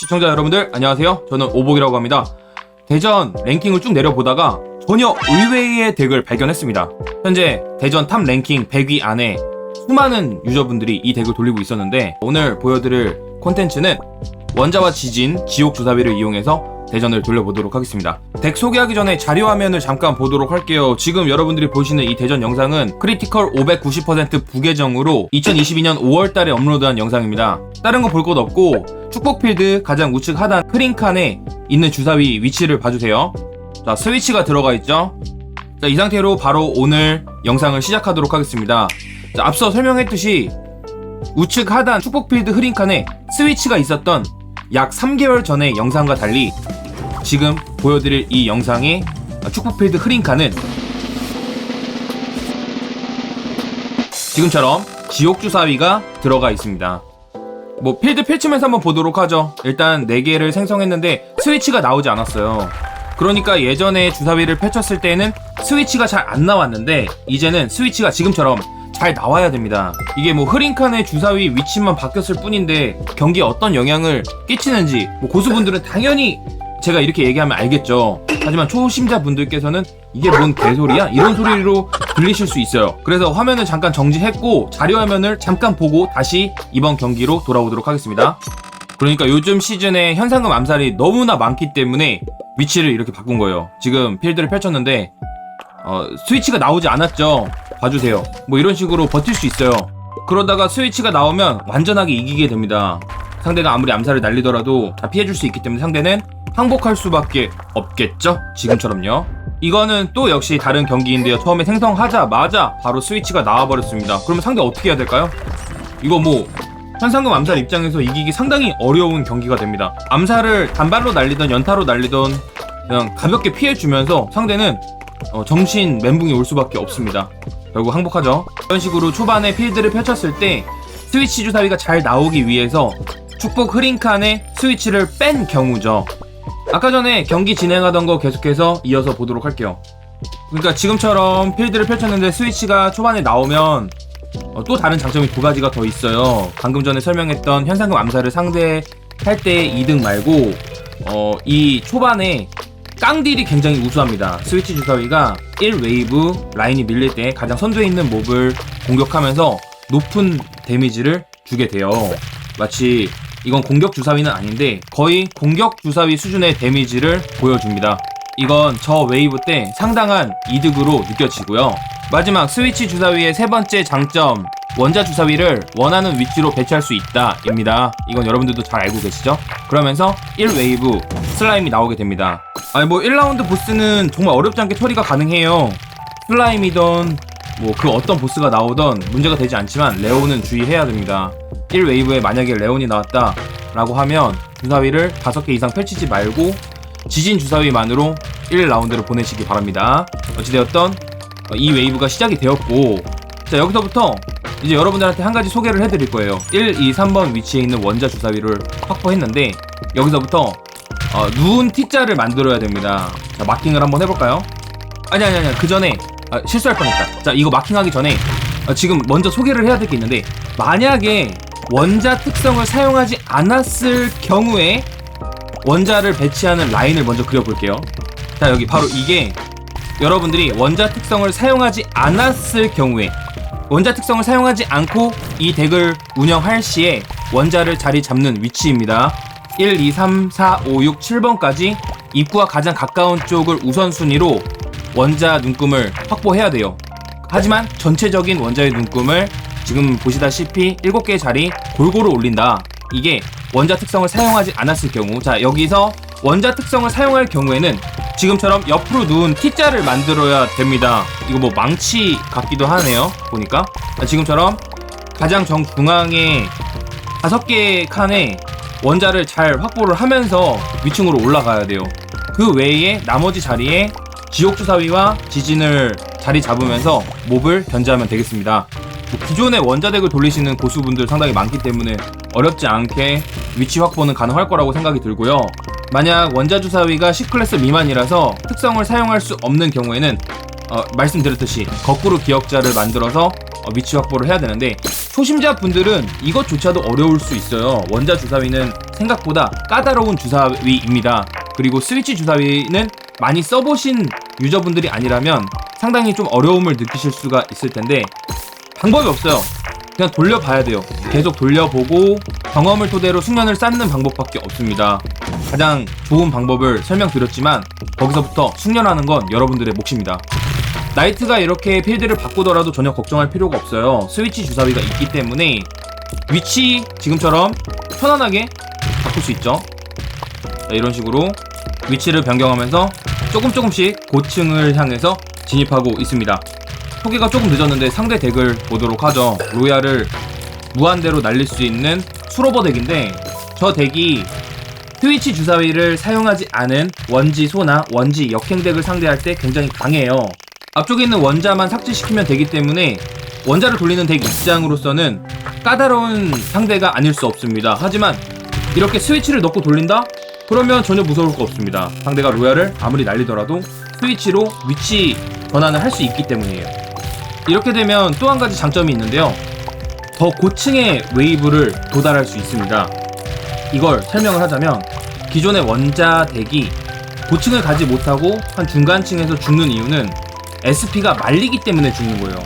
시청자 여러분들 안녕하세요. 저는 오복이라고 합니다. 대전 랭킹을 쭉 내려보다가 전혀 의외의 덱을 발견했습니다. 현재 대전 탑 랭킹 100위 안에 수많은 유저분들이 이 덱을 돌리고 있었는데 오늘 보여드릴 콘텐츠는 원자와 지진, 지옥 주사위를 이용해서 대전을 돌려보도록 하겠습니다. 덱 소개하기 전에 자료 화면을 잠깐 보도록 할게요. 지금 여러분들이 보시는 이 대전 영상은 크리티컬 590% 부계정으로 2022년 5월 달에 업로드한 영상입니다. 다른 거 볼 것 없고 축복필드 가장 우측 하단 크링칸에 있는 주사위 위치를 봐주세요. 자 스위치가 들어가 있죠. 자, 이 상태로 바로 오늘 영상을 시작하도록 하겠습니다. 자, 앞서 설명했듯이 우측 하단 축복필드 흐린 칸에 스위치가 있었던 약 3개월 전의 영상과 달리 지금 보여드릴 이 영상의 축복필드 흐린 칸은 지금처럼 지옥주사위가 들어가 있습니다. 뭐 필드 펼치면서 한번 보도록 하죠. 일단 4개를 생성했는데 스위치가 나오지 않았어요. 그러니까 예전에 주사위를 펼쳤을 때는 스위치가 잘 안 나왔는데 이제는 스위치가 지금처럼 잘 나와야 됩니다. 이게 뭐 흐린칸의 주사위 위치만 바뀌었을 뿐인데 경기에 어떤 영향을 끼치는지 뭐 고수분들은 당연히 제가 이렇게 얘기하면 알겠죠. 하지만 초심자 분들께서는 이게 뭔 개소리야? 이런 소리로 들리실 수 있어요. 그래서 화면을 잠깐 정지했고 자료 화면을 잠깐 보고 다시 이번 경기로 돌아오도록 하겠습니다. 그러니까 요즘 시즌에 현상금 암살이 너무나 많기 때문에 위치를 이렇게 바꾼 거예요. 지금 필드를 펼쳤는데 어, 스위치가 나오지 않았죠. 봐주세요. 뭐 이런 식으로 버틸 수 있어요. 그러다가 스위치가 나오면 완전하게 이기게 됩니다. 상대가 아무리 암살을 날리더라도 다 피해줄 수 있기 때문에 상대는 항복할 수밖에 없겠죠? 지금처럼요. 이거는 또 역시 다른 경기인데요. 처음에 생성하자마자 바로 스위치가 나와버렸습니다. 그러면 상대 어떻게 해야 될까요? 이거 뭐 현상금 암살 입장에서 이기기 상당히 어려운 경기가 됩니다. 암살을 단발로 날리던 연타로 날리던 그냥 가볍게 피해주면서 상대는 어, 정신 멘붕이 올 수밖에 없습니다. 결국 항복하죠. 이런 식으로 초반에 필드를 펼쳤을 때 스위치 주사위가 잘 나오기 위해서 축복 흐린 칸에 스위치를 뺀 경우죠. 아까 전에 경기 진행하던 거 계속해서 이어서 보도록 할게요. 그러니까 지금처럼 필드를 펼쳤는데 스위치가 초반에 나오면 어, 또 다른 장점이 두 가지가 더 있어요. 방금 전에 설명했던 현상금 암살을 상대할 때의 2등 말고 어, 이 초반에 깡딜이 굉장히 우수합니다. 스위치 주사위가 1웨이브 라인이 밀릴 때 가장 선두에 있는 몹을 공격하면서 높은 데미지를 주게 돼요. 마치 이건 공격 주사위는 아닌데 거의 공격 주사위 수준의 데미지를 보여줍니다. 이건 저 웨이브 때 상당한 이득으로 느껴지고요. 마지막 스위치 주사위의 세 번째 장점 원자 주사위를 원하는 위치로 배치할 수 있다 입니다. 이건 여러분들도 잘 알고 계시죠? 그러면서 1웨이브 슬라임이 나오게 됩니다. 아니 뭐 1라운드 보스는 정말 어렵지 않게 처리가 가능해요. 슬라임이던 뭐 그 어떤 보스가 나오던 문제가 되지 않지만 레온은 주의해야 됩니다. 1웨이브에 만약에 레온이 나왔다 라고 하면 주사위를 5개 이상 펼치지 말고 지진 주사위만으로 1라운드를 보내시기 바랍니다. 어찌되었던 어, 이 웨이브가 시작이 되었고 자 여기서부터 이제 여러분들한테 한 가지 소개를 해드릴 거예요 1, 2, 3번 위치에 있는 원자 주사위를 확보했는데 여기서부터 어, 누운 T자를 만들어야 됩니다 자 마킹을 한번 해볼까요? 아니 아니 아니 그 전에 아, 실수할 뻔했다 자 이거 마킹하기 전에 어, 지금 먼저 소개를 해야 될 게 있는데 만약에 원자 특성을 사용하지 않았을 경우에 원자를 배치하는 라인을 먼저 그려볼게요 자 여기 바로 이게 여러분들이 원자 특성을 사용하지 않았을 경우에 원자 특성을 사용하지 않고 이 덱을 운영할 시에 원자를 자리 잡는 위치입니다. 1, 2, 3, 4, 5, 6, 7번까지 입구와 가장 가까운 쪽을 우선순위로 원자 눈금을 확보해야 돼요. 하지만 전체적인 원자의 눈금을 지금 보시다시피 7개의 자리 골고루 올린다. 이게 원자 특성을 사용하지 않았을 경우 자 여기서 원자 특성을 사용할 경우에는 지금처럼 옆으로 누운 T자를 만들어야 됩니다. 이거 뭐 망치 같기도 하네요. 보니까 자, 지금처럼 가장 정중앙에 다섯 개의 칸에 원자를 잘 확보를 하면서 위층으로 올라가야 돼요. 그 외에 나머지 자리에 지옥 주사위와 지진을 자리 잡으면서 몹을 견제하면 되겠습니다. 뭐 기존의 원자덱을 돌리시는 고수분들 상당히 많기 때문에 어렵지 않게 위치 확보는 가능할 거라고 생각이 들고요. 만약 원자 주사위가 10클래스 미만이라서 특성을 사용할 수 없는 경우에는 어, 말씀드렸듯이 거꾸로 기억자를 만들어서 어, 위치 확보를 해야 되는데 초심자 분들은 이것조차도 어려울 수 있어요. 원자 주사위는 생각보다 까다로운 주사위입니다. 그리고 스위치 주사위는 많이 써보신 유저분들이 아니라면 상당히 좀 어려움을 느끼실 수가 있을 텐데 방법이 없어요. 그냥 돌려봐야 돼요. 계속 돌려보고 경험을 토대로 숙련을 쌓는 방법밖에 없습니다. 가장 좋은 방법을 설명드렸지만 거기서부터 숙련하는 건 여러분들의 몫입니다. 나이트가 이렇게 필드를 바꾸더라도 전혀 걱정할 필요가 없어요. 스위치 주사위가 있기 때문에 위치 지금처럼 편안하게 바꿀 수 있죠. 자, 이런 식으로 위치를 변경하면서 조금 조금씩 고층을 향해서 진입하고 있습니다. 소개가 조금 늦었는데 상대 덱을 보도록 하죠. 로얄을 무한대로 날릴 수 있는 수로버 덱인데 저 덱이 트위치 주사위를 사용하지 않은 원지 소나 원지 역행 덱을 상대할 때 굉장히 강해요. 앞쪽에 있는 원자만 삭제시키면 되기 때문에 원자를 돌리는 덱 입장으로서는 까다로운 상대가 아닐 수 없습니다. 하지만 이렇게 스위치를 넣고 돌린다? 그러면 전혀 무서울 거 없습니다. 상대가 로얄을 아무리 날리더라도 스위치로 위치 전환을 할 수 있기 때문이에요. 이렇게 되면 또 한 가지 장점이 있는데요. 더 고층의 웨이브를 도달할 수 있습니다. 이걸 설명을 하자면 기존의 원자 덱이 고층을 가지 못하고 한 중간층에서 죽는 이유는 SP가 말리기 때문에 죽는 거예요.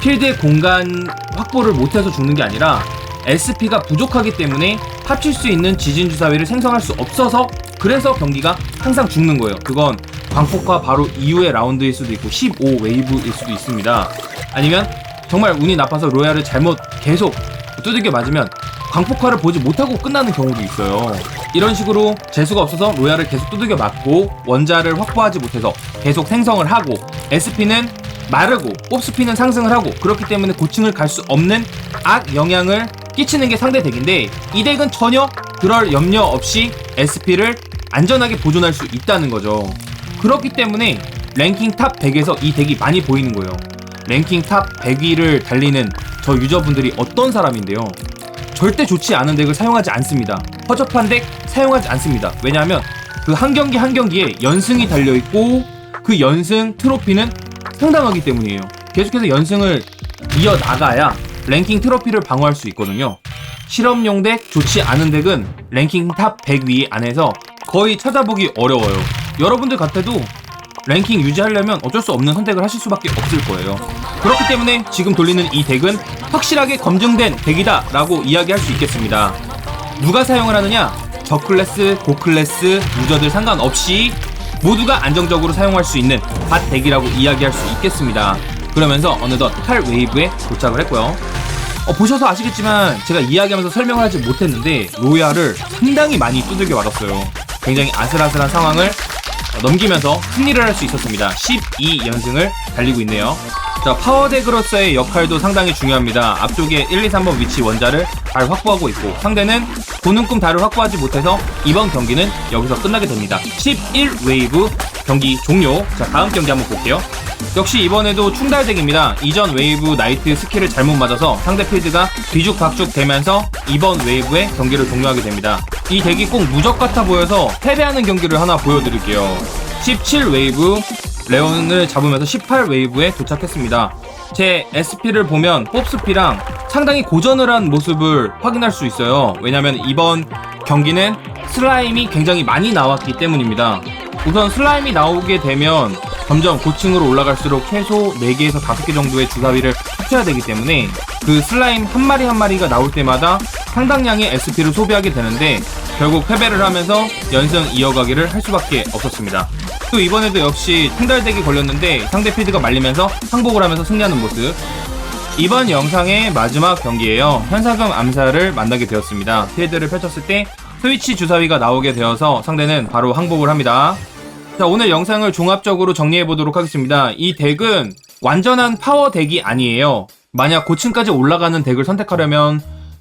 필드의 공간 확보를 못해서 죽는 게 아니라 SP가 부족하기 때문에 합칠 수 있는 지진 주사위를 생성할 수 없어서 그래서 경기가 항상 죽는 거예요. 그건 광폭화 바로 이후의 라운드일 수도 있고 15 웨이브일 수도 있습니다. 아니면 정말 운이 나빠서 로얄을 잘못 계속 두들겨 맞으면 광폭화를 보지 못하고 끝나는 경우도 있어요. 이런 식으로 재수가 없어서 로얄을 계속 두들겨 맞고 원자를 확보하지 못해서 계속 생성을 하고 SP는 마르고 옵스피는 상승을 하고 그렇기 때문에 고층을 갈 수 없는 악 영향을 끼치는 게 상대 덱인데 이 덱은 전혀 그럴 염려 없이 SP를 안전하게 보존할 수 있다는 거죠. 그렇기 때문에 랭킹 탑 100에서 이 덱이 많이 보이는 거예요. 랭킹 탑 100위를 달리는 저 유저분들이 어떤 사람인데요. 절대 좋지 않은 덱을 사용하지 않습니다. 허접한 덱 사용하지 않습니다. 왜냐하면 그 한 경기 한 경기에 연승이 달려 있고 그 연승 트로피는 상당하기 때문이에요. 계속해서 연승을 이어 나가야 랭킹 트로피를 방어할 수 있거든요. 실험용 덱 좋지 않은 덱은 랭킹 탑 100위 안에서 거의 찾아보기 어려워요. 여러분들 같아도 랭킹 유지하려면 어쩔 수 없는 선택을 하실 수밖에 없을 거예요. 그렇기 때문에 지금 돌리는 이 덱은 확실하게 검증된 덱이다 라고 이야기할 수 있겠습니다. 누가 사용을 하느냐? 저클래스, 고클래스, 유저들 상관없이 모두가 안정적으로 사용할 수 있는 밭 덱이라고 이야기할 수 있겠습니다. 그러면서 어느덧 8웨이브에 도착을 했고요. 어, 보셔서 아시겠지만 제가 이야기하면서 설명을 하지 못했는데 로얄을 상당히 많이 두들겨 맞았어요. 굉장히 아슬아슬한 상황을 어, 넘기면서 승리를 할 수 있었습니다. 12연승을 달리고 있네요. 자, 파워덱으로서의 역할도 상당히 중요합니다. 앞쪽에 1, 2, 3번 위치 원자를 잘 확보하고 있고 상대는 고능꿈 달을 확보하지 못해서 이번 경기는 여기서 끝나게 됩니다. 11웨이브 경기 종료. 자, 다음 경기 한번 볼게요. 역시 이번에도 충달덱입니다. 이전 웨이브 나이트 스킬을 잘못 맞아서 상대 필드가 뒤죽박죽 되면서 이번 웨이브의 경기를 종료하게 됩니다. 이 덱이 꼭 무적 같아 보여서 패배하는 경기를 하나 보여드릴게요. 17 웨이브 레온을 잡으면서 18 웨이브에 도착했습니다. 제 SP를 보면 봅스피랑 상당히 고전을 한 모습을 확인할 수 있어요. 왜냐면 이번 경기는 슬라임이 굉장히 많이 나왔기 때문입니다. 우선 슬라임이 나오게 되면 점점 고층으로 올라갈수록 최소 4개에서 5개 정도의 주사위를 합쳐야 되기 때문에 그 슬라임 한 마리 한 마리가 나올 때마다 상당량의 SP를 소비하게 되는데 결국 패배를 하면서 연승 이어가기를 할 수밖에 없었습니다. 또 이번에도 역시 탱달덱이 걸렸는데 상대 필드가 말리면서 항복을 하면서 승리하는 모습 이번 영상의 마지막 경기예요. 현사금 암살을 만나게 되었습니다. 필드를 펼쳤을 때 스위치 주사위가 나오게 되어서 상대는 바로 항복을 합니다. 자, 오늘 영상을 종합적으로 정리해 보도록 하겠습니다. 이 덱은 완전한 파워 덱이 아니에요. 만약 고층까지 올라가는 덱을 선택하려면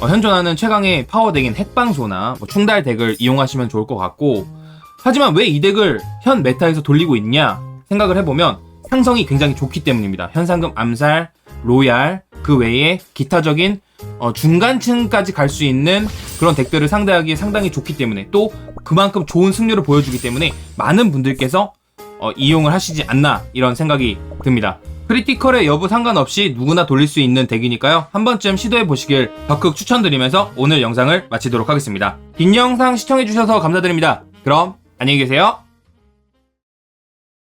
어, 현존하는 최강의 파워 덱인 핵방소나 뭐 충달 덱을 이용하시면 좋을 것 같고 하지만 왜 이 덱을 현 메타에서 돌리고 있냐 생각을 해보면 상성이 굉장히 좋기 때문입니다. 현상금 암살, 로얄, 그 외에 기타적인 어, 중간층까지 갈 수 있는 그런 덱들을 상대하기에 상당히 좋기 때문에 또 그만큼 좋은 승률을 보여주기 때문에 많은 분들께서 어, 이용을 하시지 않나 이런 생각이 듭니다. 크리티컬의 여부 상관없이 누구나 돌릴 수 있는 덱이니까요. 한 번쯤 시도해 보시길 적극 추천드리면서 오늘 영상을 마치도록 하겠습니다. 긴 영상 시청해주셔서 감사드립니다. 그럼 안녕히 계세요.